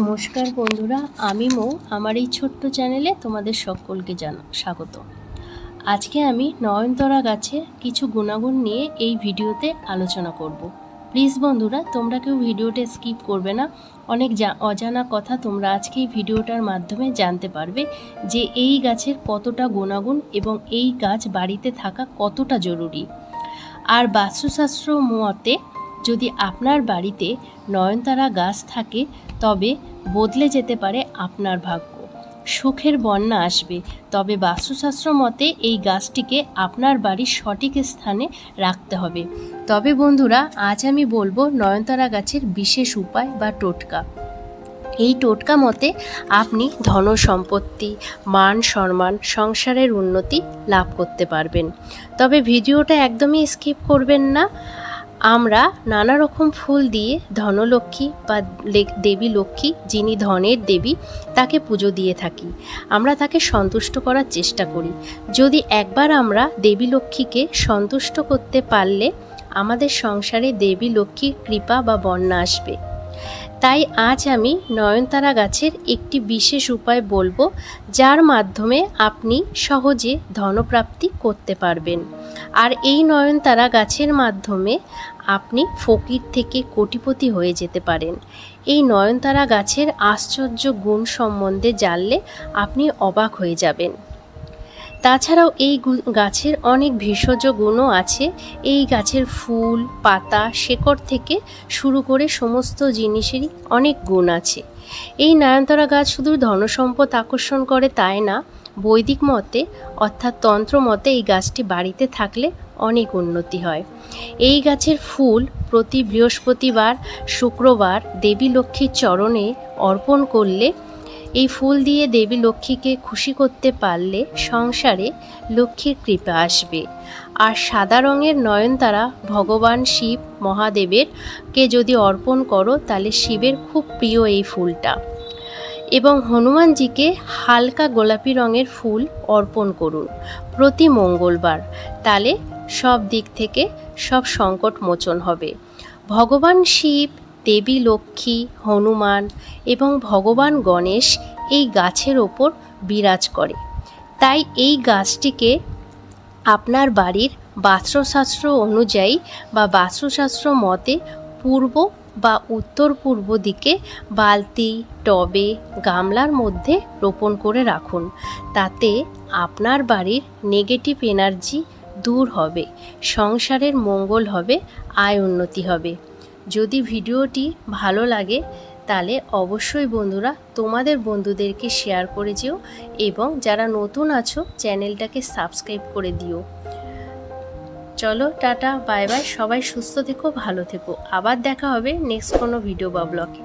নমস্কার বন্ধুরা, আমি মৌ। আমার এই ছোট্ট চ্যানেলে তোমাদের সকলকে জানা, স্বাগত। আজকে আমি নয়নতরা গাছে কিছু গুণাগুণ নিয়ে এই ভিডিওতে আলোচনা করব। প্লিজ বন্ধুরা, তোমরা কেউ ভিডিওটা স্কিপ করবে না। অনেক জা- অজানা কথা তোমরা আজকে এই ভিডিওটার মাধ্যমে জানতে পারবে যে এই গাছের কতটা গুণাগুণ এবং এই গাছ বাড়িতে থাকা কতটা জরুরি। আর বাস্তুশাস্ত্র মতে যদি আপনার বাড়িতে নয়নতারা গাছ থাকে তবে বদলে যেতে পারে আপনার ভাগ্য। সুখের বন্যা আসবে, তবে বাস্তুশাস্ত্র মতে এই গাছটিকে আপনার বাড়ির সঠিক স্থানে রাখতে হবে। তবে বন্ধুরা, আজ আমি বলব নয়নতারা গাছের বিশেষ উপায় বা টোটকা। এই টোটকা মতে আপনি ধন সম্পত্তি, মান সম্মান, সংসারের উন্নতি লাভ করতে পারবেন। তবে ভিডিওটা একদমই স্কিপ করবেন না। আমরা নানা রকম ফুল দিয়ে ধনলক্ষ্মী বা দেবী লক্ষ্মী, যিনি ধনের দেবী, তাকে পুজো দিয়ে থাকি। আমরা তাকে সন্তুষ্ট করার চেষ্টা করি। যদি একবার আমরা দেবী লক্ষ্মীকে সন্তুষ্ট করতে পারলে আমাদের সংসারে দেবী লক্ষ্মীর কৃপা বা বন্যা আসবে। তাই আজ আমি নয়নতারা গাছের একটি বিশেষ উপায় বলব, যার মাধ্যমে আপনি সহজে ধনপ্রাপ্তি করতে পারবেন। আর এই নয়নতারা গাছের মাধ্যমে আপনি ফকির থেকে কোটিপতি হয়ে যেতে পারেন। এই নয়নতারা গাছের আশ্চর্য গুণ সম্বন্ধে জানলে আপনি অবাক হয়ে যাবেন। তাছাড়াও এই গাছের অনেক ভেষজ গুণও আছে। এই গাছের ফুল, পাতা, শেকড় থেকে শুরু করে সমস্ত জিনিসেরই অনেক গুণ আছে। এই নয়নতারা গাছ শুধু ধনসম্পদ আকর্ষণ করে তাই না বৈদিক মতে, অর্থাৎ তন্ত্র মতে এই গাছটি বাড়িতে থাকলে অনেক উন্নতি হয়। এই গাছের ফুল প্রতি বৃহস্পতিবার, শুক্রবার দেবী লক্ষ্মীর চরণে অর্পণ করলে, এই ফুল দিয়ে দেবী লক্ষ্মীকে খুশি করতে পারলে সংসারে লক্ষ্মীর কৃপা আসবে। আর সাদা রঙের নয়নতারা ভগবান শিব মহাদেবের কে যদি অর্পণ করো, তাহলে শিবের খুব প্রিয় এই ফুলটা। এবং হনুমানজিকে হালকা গোলাপি রঙের ফুল অর্পণ করুন প্রতি মঙ্গলবার। তাহলে সব দিক থেকে সব সংকট মোচন হবে। ভগবান শিব, দেবী লক্ষ্মী, হনুমান এবং ভগবান গণেশ এই গাছের ওপর বিরাজ করে। তাই এই গাছটিকে আপনার বাড়ির বাস্তুশাস্ত্র অনুযায়ী বা বাস্তুশাস্ত্র মতে পূর্ব বা উত্তর পূর্ব দিকে বালতি, টবে, গামলার মধ্যে রোপণ করে রাখুন। তাতে আপনার বাড়ির নেগেটিভ এনার্জি দূর হবে, সংসারের মঙ্গল হবে, আয় উন্নতি হবে। যদি ভিডিওটি ভালো লাগে, তাহলে অবশ্যই বন্ধুরা তোমাদের বন্ধুদেরকে শেয়ার করে যেও এবং যারা নতুন আছো চ্যানেলটাকে সাবস্ক্রাইব করে দিও। চলো, টাটা, বাই বাই, সবাই সুস্থ থেকো, ভালো থেকো। আবার দেখা হবে নেক্সট কোনো ভিডিও বা ব্লগে